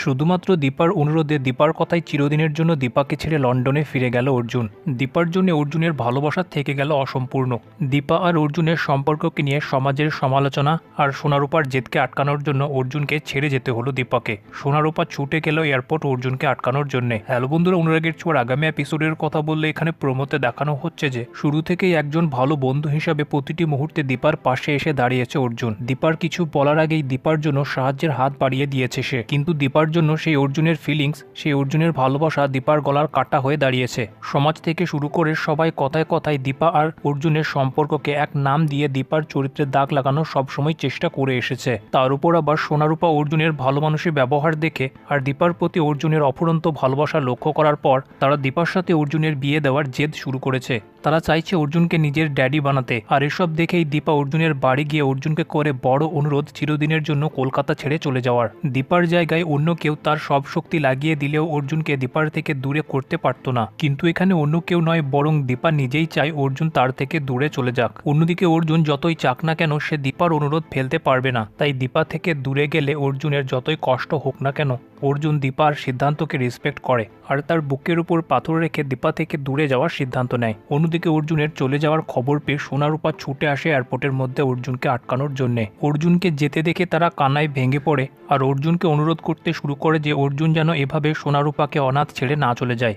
শুধুমাত্র দীপার অনুরোধে দীপার কথায় চিরদিনের জন্য দীপাকে ছেড়ে লন্ডনে ফিরে গেল অর্জুন। দীপার জন্য অর্জুনের ভালোবাসা থেকে গেল অসম্পূর্ণ। দীপা আর অর্জুনের সম্পর্ককে নিয়ে সমাজের সমালোচনা আর সোনারূপার জেদকে আটকানোর জন্য অর্জুনকে ছেড়ে যেতে হলো দীপাকে। সোনারূপা ছুটে গেল এয়ারপোর্ট অর্জুনকে আটকানোর জন্য। হ্যালো বন্ধুরা, অনুরাগের ছোঁয়ার আগামী এপিসোডের কথা বললে এখানে প্রমোতে দেখানো হচ্ছে যে, শুরু থেকেই একজন ভালো বন্ধু হিসাবে প্রতিটি মুহূর্তে দীপার পাশে এসে দাঁড়িয়েছে অর্জুন। দীপার কিছু বলার আগেই দীপার জন্য সাহায্যের হাত বাড়িয়ে দিয়েছে সে। কিন্তু দীপার জন্য সেই অর্জুনের ফিলিংস সেই অর্জুনের ভালোবাসা দীপার গলার কাটা হয়ে দাঁড়িয়েছে। সমাজ থেকে শুরু করে সবাই কথায় কথায় দীপা আর অর্জুনের সম্পর্ককে এক নাম দিয়ে দীপার চরিত্রে দাগ লাগানোর সবসময় চেষ্টা করে এসেছে। তার উপর আবার সোনারূপা অর্জুনের ভালো মানুষের ব্যবহার দেখে আর দীপার প্রতি অর্জুনের অফুরন্ত ভালোবাসা লক্ষ্য করার পর তারা দীপার সাথে অর্জুনের বিয়ে দেওয়ার জেদ শুরু করেছে। তারা চাইছে অর্জুনকে নিজের ড্যাডি বানাতে। আর এসব দেখেই দীপা অর্জুনের বাড়ি গিয়ে অর্জুনকে করে বড় অনুরোধ চিরদিনের জন্য কলকাতা ছেড়ে চলে যাওয়ার। দীপার জায়গায় অন্য কেউ তার সব শক্তি লাগিয়ে দিলেও অর্জুনকে দীপার থেকে দূরে করতে পারত না। কিন্তু এখানে অন্য কেউ নয়, বরং দীপা নিজেই চায় অর্জুন তার থেকে দূরে চলে যাক। অন্যদিকে অর্জুন যতই চাক না কেন, সে দীপার অনুরোধ ফেলতে পারবে না। তাই দীপা থেকে দূরে গেলে অর্জুনের যতই কষ্ট হোক না কেন অর্জুন দীপার সিদ্ধান্তকে রেসপেক্ট করে আর তার বুকের উপর পাথর রেখে দীপা থেকে দূরে যাওয়ার সিদ্ধান্ত নেয়। অন্যদিকে অর্জুনের চলে যাওয়ার খবর পেয়ে সোনারূপা ছুটে আসে এয়ারপোর্টের মধ্যে অর্জুনকে আটকানোর জন্যে। অর্জুনকে যেতে দেখে তারা কানায় ভেঙে পড়ে আর অর্জুনকে অনুরোধ করতে শুরু করে যে অর্জুন যেন এভাবে সোনারূপাকে অনাথ ছেড়ে না চলে যায়।